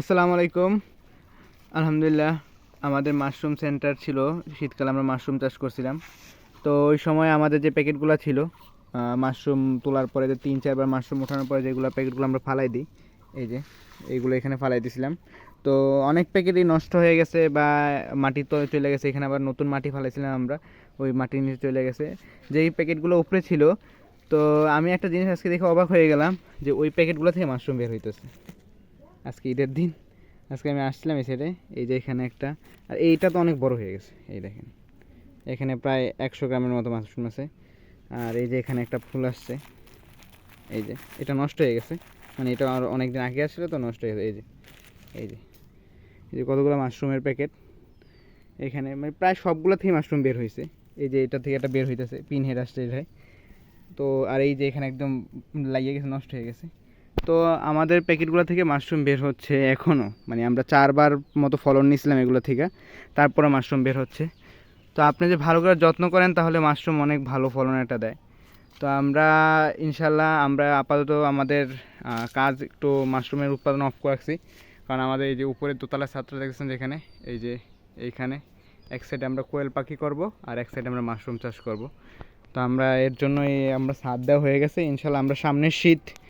আসসালামু আলাইকুম। আলহামদুলিল্লাহ, আমাদের মাশরুম সেন্টার ছিল। শীতকালে আমরা মাশরুম চাষ করছিলাম। তো ওই সময় আমাদের যে প্যাকেটগুলো ছিল মাশরুম তোলার পরে যে তিন, চারবার মাশরুম ওঠানোর পরে যেগুলো প্যাকেটগুলো আমরা ফালাই দিই, এই যে, এইগুলো এখানে ফালাই দিয়েছিলাম তো অনেক প্যাকেটই নষ্ট হয়ে গেছে বা মাটির তলে চলে গেছে, এখানে আবার নতুন মাটি ফালাইছিলাম আমরা, ওই মাটির নিচে চলে গেছে। যেই প্যাকেটগুলো উপরে ছিল, তো আমি একটা জিনিস আজকে দেখে অবাক হয়ে গেলাম যে ওই প্যাকেটগুলো থেকে মাশরুম বের হইতেছে। আজকে ঈদের দিন। আজকে আমি আসছিলাম এই সাইডে এই যে এখানে একটা, আর এইটা তো অনেক বড় হয়ে গেছে, এই দেখেন। এখানে প্রায় একশো গ্রামের মতো মাশরুম আছে আর এই যে এখানে একটা ফুল আসছে, এই যে, এটা নষ্ট হয়ে গেছে। মানে এটা আর অনেক দিন আগে আসছিল তো নষ্ট হয়ে গেছে, এই যে এই যে এই যে কতগুলো মাশরুমের প্যাকেট। এখানে মানে প্রায় সবগুলো থেকে মাশরুম বের হয়েছে। এই যে এটা থেকে একটা বের হইতেছে পিন হেড আসছে এটাই তো আর এই যে এখানে একদম লাগিয়ে গেছে, নষ্ট হয়ে গেছে। তো আমাদের প্যাকেটগুলো থেকে মাশরুম বের হচ্ছে এখনও মানে আমরা চারবার মতো ফলন নিয়েছিলাম এগুলো থেকে, তারপরে মাশরুম বের হচ্ছে। তো আপনি যে ভালো করে যত্ন করেন, তাহলে মাশরুম অনেক ভালো ফলন এটা দেয়। তো আমরা ইনশাল্লাহ আমরা আপাতত আমাদের কাজ একটু মাশরুমের উৎপাদন অফ করে রাখছি। কারণ আমাদের এই যে উপরে দোতলা ছাত্র দেখছেন যেখানে, এই যে এইখানে, এক সাইডে আমরা কোয়েল পাখি করব আর এক সাইডে আমরা মাশরুম চাষ করব। তো আমরা এর জন্য আমরা সাদ দেওয়া হয়ে গেছে। ইনশাল্লাহ আমরা সামনের শীত